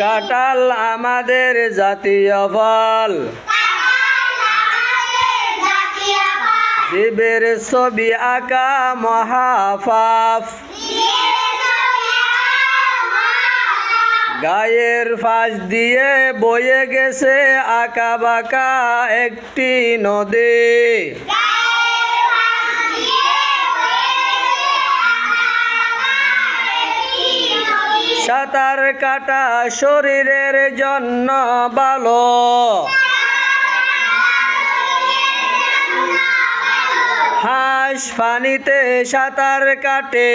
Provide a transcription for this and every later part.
কাঁঠাল আমাদের জাতীয় ফল। জীবের ছবি আঁকা মহাফাফ। গায়ের ফাঁস দিয়ে বয়ে গেছে আঁকা বাঁকা একটি নদী। সাঁতার কাটা শরীরের জন্য ভালো। হাঁস পানিতে সাঁতার কাটে।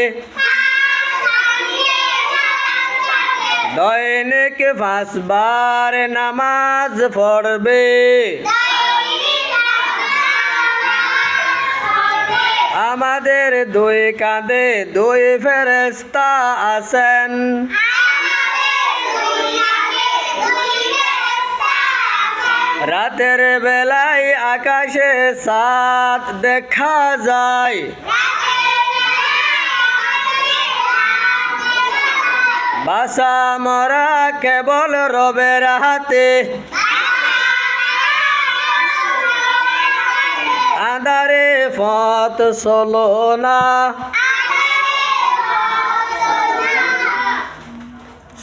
দৈনিক পাঁচবার নামাজ পড়বে। আমাদের দুই কাঁধে দুই ফেরেস্তা আছেন। রাতের বেলায় আকাশে সাত দেখা যায়। বাসা মরা কেবল রবের হাতে। পথ চলো না।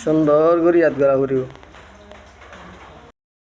সুন্দর করে ইয়াদ করা করিও।